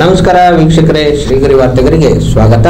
ನಮಸ್ಕಾರ ವೀಕ್ಷಕರೇ, ಶ್ರೀಗರಿ ವಾರ್ತೆಗರಿಗೆ ಸ್ವಾಗತ.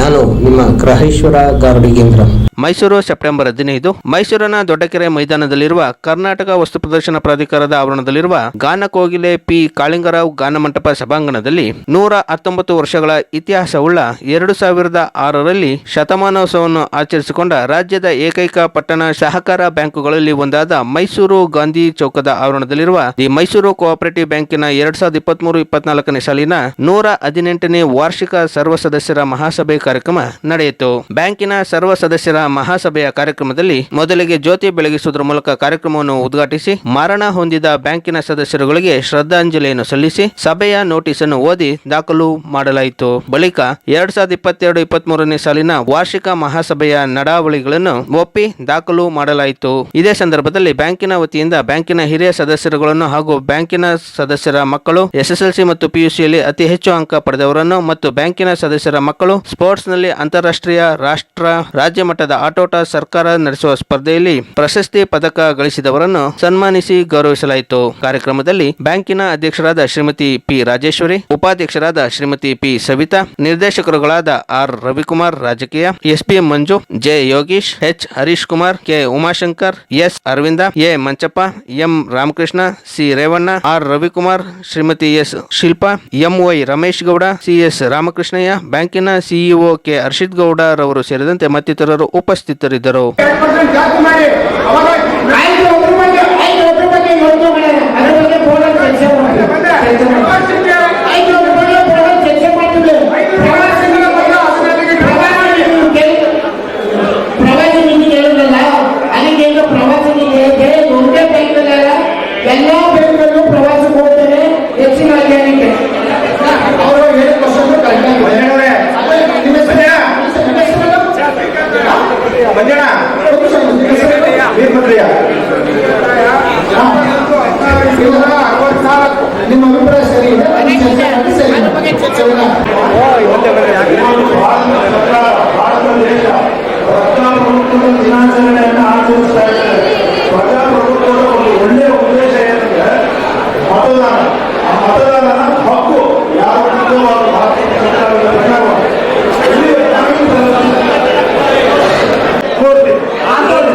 ನಾನು ನಿಮ್ಮ ಗ್ರಹೇಶ್ವರ ಗಾರ್ಡಿಗೇಂದ್ರ ಮೈಸೂರು ಸೆಪ್ಟೆಂಬರ್ ಹದಿನೈದು. ಮೈಸೂರಿನ ದೊಡ್ಡಕೆರೆ ಮೈದಾನದಲ್ಲಿರುವ ಕರ್ನಾಟಕ ವಸ್ತು ಪ್ರದರ್ಶನ ಪ್ರಾಧಿಕಾರದ ಆವರಣದಲ್ಲಿರುವ ಗಾನ ಕೋಗಿಲೆ ಪಿ. ಕಾಳಿಂಗರಾವ್ ಗಾನ ಮಂಟಪ ಸಭಾಂಗಣದಲ್ಲಿ ನೂರ ಹತ್ತೊಂಬತ್ತು ವರ್ಷಗಳ ಇತಿಹಾಸವುಳ್ಳ ಎರಡು ಸಾವಿರದ ಆರರಲ್ಲಿ ಶತಮಾನೋತ್ಸವವನ್ನು ಆಚರಿಸಿಕೊಂಡ ರಾಜ್ಯದ ಏಕೈಕ ಪಟ್ಟಣ ಸಹಕಾರ ಬ್ಯಾಂಕುಗಳಲ್ಲಿ ಒಂದಾದ ಮೈಸೂರು ಗಾಂಧಿ ಚೌಕದ ಆವರಣದಲ್ಲಿರುವ ದಿ ಮೈಸೂರು ಕೋಆಪರೇಟಿವ್ ಬ್ಯಾಂಕಿನ ಎರಡ್ ಸಾವಿರದ ಇಪ್ಪತ್ಮೂರು ಇಪ್ಪತ್ನಾಲ್ಕನೇ ಸಾಲಿನ ನೂರ ಹದಿನೆಂಟನೇ ವಾರ್ಷಿಕ ಸರ್ವ ಸದಸ್ಯರ ಮಹಾಸಭೆ ಕಾರ್ಯಕ್ರಮ ನಡೆಯಿತು. ಬ್ಯಾಂಕಿನ ಸರ್ವ ಸದಸ್ಯರ ಮಹಾಸಭೆಯ ಕಾರ್ಯಕ್ರಮದಲ್ಲಿ ಮೊದಲಿಗೆ ಜ್ಯೋತಿ ಬೆಳಗಿಸುವುದರ ಮೂಲಕ ಕಾರ್ಯಕ್ರಮವನ್ನು ಉದ್ಘಾಟಿಸಿ ಮರಣ ಹೊಂದಿದ ಬ್ಯಾಂಕಿನ ಸದಸ್ಯರುಗಳಿಗೆ ಶ್ರದ್ಧಾಂಜಲಿಯನ್ನು ಸಲ್ಲಿಸಿ ಸಭೆಯ ನೋಟಿಸ್ ಅನ್ನು ಓದಿ ದಾಖಲು ಮಾಡಲಾಯಿತು. ಬಳಿಕ ಎರಡ್ ಸಾವಿರದ ಇಪ್ಪತ್ತೆರಡು ಇಪ್ಪತ್ತ್ ಸಾಲಿನ ವಾರ್ಷಿಕ ಮಹಾಸಭೆಯ ನಡಾವಳಿಗಳನ್ನು ಒಪ್ಪಿ ದಾಖಲು ಮಾಡಲಾಯಿತು. ಇದೇ ಸಂದರ್ಭದಲ್ಲಿ ಬ್ಯಾಂಕಿನ ವತಿಯಿಂದ ಬ್ಯಾಂಕಿನ ಹಿರಿಯ ಸದಸ್ಯರುಗಳನ್ನು ಹಾಗೂ ಬ್ಯಾಂಕಿನ ಸದಸ್ಯರ ಮಕ್ಕಳು ಎಸ್ಎಸ್ಎಲ್ಸಿ ಮತ್ತು ಪಿಯುಸಿಯಲ್ಲಿ ಅತಿ ಹೆಚ್ಚು ಅಂಕ ಪಡೆದವರನ್ನು ಮತ್ತು ಬ್ಯಾಂಕಿನ ಸದಸ್ಯರ ಮಕ್ಕಳು ಸ್ಪೋರ್ಟ್ಸ್ನಲ್ಲಿ ಅಂತಾರಾಷ್ಟ್ರೀಯ ರಾಷ್ಟ್ರ ರಾಜ್ಯ ಮಟ್ಟದ ಆಟೋಟ ಸರ್ಕಾರ ನಡೆಸುವ ಸ್ಪರ್ಧೆಯಲ್ಲಿ ಪ್ರಶಸ್ತಿ ಪದಕ ಗಳಿಸಿದವರನ್ನು ಸನ್ಮಾನಿಸಿ ಗೌರವಿಸಲಾಯಿತು. ಕಾರ್ಯಕ್ರಮದಲ್ಲಿ ಬ್ಯಾಂಕಿನ ಅಧ್ಯಕ್ಷರಾದ ಶ್ರೀಮತಿ ಪಿ ರಾಜೇಶ್ವರಿ, ಉಪಾಧ್ಯಕ್ಷರಾದ ಶ್ರೀಮತಿ ಪಿ ಸವಿತಾ, ನಿರ್ದೇಶಕರುಗಳಾದ ಆರ್ ರವಿಕುಮಾರ್ ರಾಜಕೀಯ, SP Manju, J Yogish, H Harish Kumar K Umashankar, S Aravinda, A Manchappa, M Ramakrishna, C Revanna, R Ravikumar, Shrimati S Shilpa, M Y Ramesh Gowda, CS Ramakrishnaiah, ಬ್ಯಾಂಕಿನ CEO K Harshit Gowda ರವರು ಸೇರಿದಂತೆ ಮತ್ತಿತರರು ಉಪಸ್ಥಿತರಿದ್ದರು. Percent Manjanna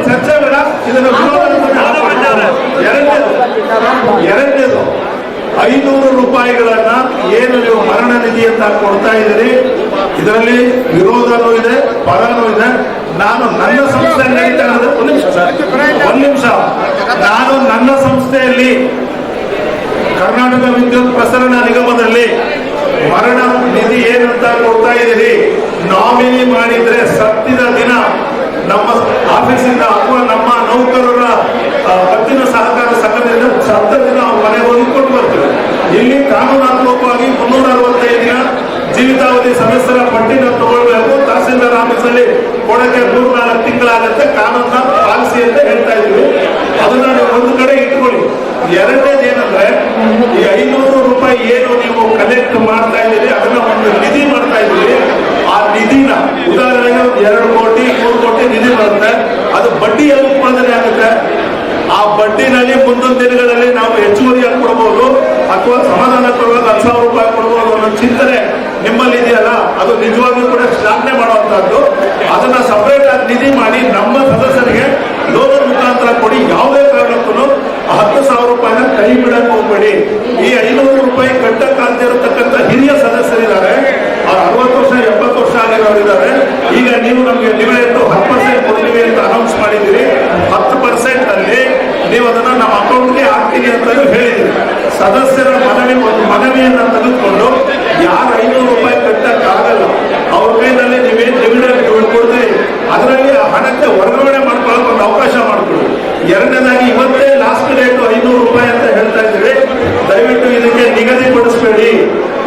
ಚರ್ಚೆ ಬೇಡ. ಇದನ್ನು ಎರಡನೇದು ಎರಡನೇದು ಐನೂರು ರೂಪಾಯಿಗಳನ್ನ ಏನು ನೀವು ಮರಣ ನಿಧಿ ಅಂತ ಕೊಡ್ತಾ ಇದ್ದೀರಿ? ಇದರಲ್ಲಿ ವಿರೋಧನೂ ಇದೆ ಪರನೂ ಇದೆ. ನಾನು ನನ್ನ ಸಂಸ್ಥೆಯಲ್ಲಿ ಒಂದು ನಿಮಿಷ ಒಂದು ನಿಮಿಷ. ನಾನು ನನ್ನ ಸಂಸ್ಥೆಯಲ್ಲಿ ಕರ್ನಾಟಕ ವಿದ್ಯುತ್ ಪ್ರಸರಣ ನಿಗಮದಲ್ಲಿ ಮರಣ ನಿಧಿ ಏನಂತ ಕೊಡ್ತಾ ಇದ್ದೀರಿ? ನಾಮಿನಿ ಮಾಡಿದ್ರೆ ಸತ್ತಿದ ದಿನ ನಮ್ಮ ಆಫೀಸಿಂದ ಅಥವಾ ನಮ್ಮ ನೌಕರರ ಹತ್ತಿನ ಸಹಕಾರ ಸಂಘದಿಂದ ಮನೆ ಮನೆಗೆ ಕೊಟ್ಟು ಬರ್ತೀವಿ. ಇಲ್ಲಿ ಕಾನೂನಾತ್ಮಕವಾಗಿ ಮುನ್ನೂರ ಅರವತ್ತೈದು ದಿನ ಜೀವಿತಾವಧಿ ಸದಸ್ಯರ ಪಟ್ಟಿನ ತಗೊಳ್ಬೇಕು. ತಹಸೀಲ್ದಾರ್ ಆಫೀಸಲ್ಲಿ ಕೊಡಕ್ಕೆ ಮೂರು ನಾಲ್ಕು ತಿಂಗಳಾಗತ್ತೆ ಕಾನೂನ ಪಾಲಿಸಿ ಅಂತ ಹೇಳ್ತಾ ಇದ್ವಿ ಅದನ್ನ ನೀವು ಒಂದು ಕಡೆ ಇಟ್ಕೊಳ್ಳಿ. ಎರಡನೇದು ಏನಂದ್ರೆ ಈ ಐನೂರು ರೂಪಾಯಿ ಏನು ನೀವು ಕಲೆಕ್ಟ್ ಮಾಡ್ತಾ ಇದ್ದೀರಿ ಅದನ್ನ ಒಂದು ನಿಧಿ ಮಾಡ್ತಾ ಇದ್ದೀರಿ ಆ ನಿಧಿನ ಉದಾಹರಣೆಗೆ ಒಂದು ಎರಡು ಕೋಟಿ ಮೂರು ಕೋಟಿ ನಿಧಿ ಬರುತ್ತೆ ಅದು ಬಡ್ಡಿಯಲ್ಲಿ ಉತ್ಪಾದನೆ ಆಗುತ್ತೆ ಆ ಮುಂದಿನ ದಿನಗಳಲ್ಲಿ ನಾವು ಹೆಚ್ಚುವರಿಯಾಗಿ ಕೊಡಬಹುದು ಅಥವಾ ಸಮಾಧಾನ ಕೊಡುವಾಗ ಹತ್ತು ಸಾವಿರ ರೂಪಾಯಿ ಕೊಡಬಹುದು ಅನ್ನೋ ಚಿಂತನೆ ನಿಮ್ಮಲ್ಲಿ ಇದೆಯಲ್ಲ? ಅದು ನಿಜವಾಗಿಯೂ ಕೂಡ ಶ್ಲಾಘನೆ ಮಾಡುವಂತಹದ್ದು. ಅದನ್ನ ಸಪರೇಟ್ ಆಗಿ ನಿಧಿ ಮಾಡಿ ನಮ್ಮ ಸದಸ್ಯರಿಗೆ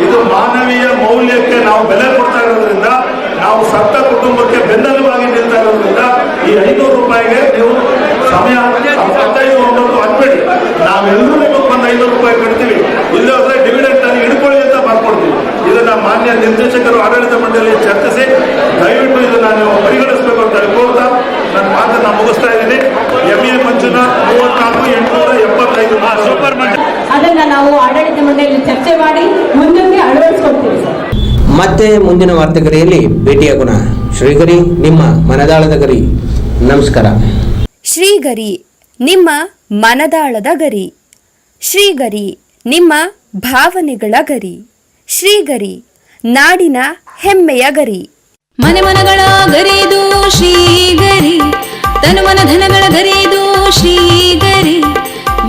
ಇದು ಮಾನವೀಯ ಮೌಲ್ಯಕ್ಕೆ ನಾವು ಬೆಲೆ ಕೊಡ್ತಾ ಇರೋದ್ರಿಂದ, ನಾವು ಸತ್ತ ಕುಟುಂಬಕ್ಕೆ ಬೆನ್ನೆಲುಬಾಗಿ ನಿಲ್ತಾ ಇರೋದ್ರಿಂದ ಈ ಐನೂರು ರೂಪಾಯಿಗೆ ನೀವು ಸಮಯ ಹತ್ತೈದು ಒಂಬತ್ತು ಅನ್ಬೇಡಿ ನಾವೆಲ್ಲರೂ ನಿಮಗೆ ಒಂದು ಐನೂರು ರೂಪಾಯಿ ಕೊಡ್ತೀವಿ. ಇಲ್ಲದ್ರೆ ಡಿವಿಡೆಂಟ್ ಅಲ್ಲಿ ಹಿಡ್ಕೊಳ್ಳಿ ಅಂತ ಬರ್ಕೊಡ್ತೀವಿ ಇದನ್ನ ಮಾನ್ಯ ನಿರ್ದೇಶಕರು ಆಡಳಿತ ಮಂಡಳಿ ಚರ್ಚಿಸಿ, ದಯವಿಟ್ಟು ಇದನ್ನ ನೀವು ಪರಿಗಣಿಸಬೇಕು ಅಂತ ಹೇಳ್ಕೊಳ್ತಾ ನನ್ನ ಮಾತನ್ನ ಮುಗಿಸ್ತಾ ಇದ್ದೀನಿ. ಎಂ ಎ ಮಂಜುನಾಥ್, ಮೂವತ್ನಾಲ್ಕು, ಎಂಟುನೂರ ಎಪ್ಪತ್ತೈದು ಇಪ್ಪತ್ತೈದು ಅದನ್ನ ನಾವು ಆಡಳಿತ ಮಂಡಳಿಯಲ್ಲಿ ಚರ್ಚೆ ಮಾಡಿ ಮುಂದಕ್ಕೆ ಅಳವಡಿಸ್ಕೊಡ್ತೀವಿ ಸರ್. ಮತ್ತೆ ಮುಂದಿನ ವಾರ್ತೆಗರಿಯಲ್ಲಿ ಭೇಟಿಯಾಗೋಣ ಶ್ರೀಗರಿ ನಿಮ್ಮ ಮನದಾಳದ ಗರಿ. ನಮಸ್ಕಾರ. ಶ್ರೀಗರಿ ನಿಮ್ಮ ಮನದಾಳದ ಗರಿ. ಶ್ರೀಗರಿ ನಿಮ್ಮ ಭಾವನೆಗಳ ಗರಿ. ಶ್ರೀಗರಿ ನಾಡಿನ ಹೆಮ್ಮೆಯ ಗರಿ. ಮನೆ ಮನಗಳ ಗರಿದು ಶ್ರೀಗರಿ ತನು ಮನ ಧನಗಳ ಗರಿದು ಶ್ರೀಗರಿ.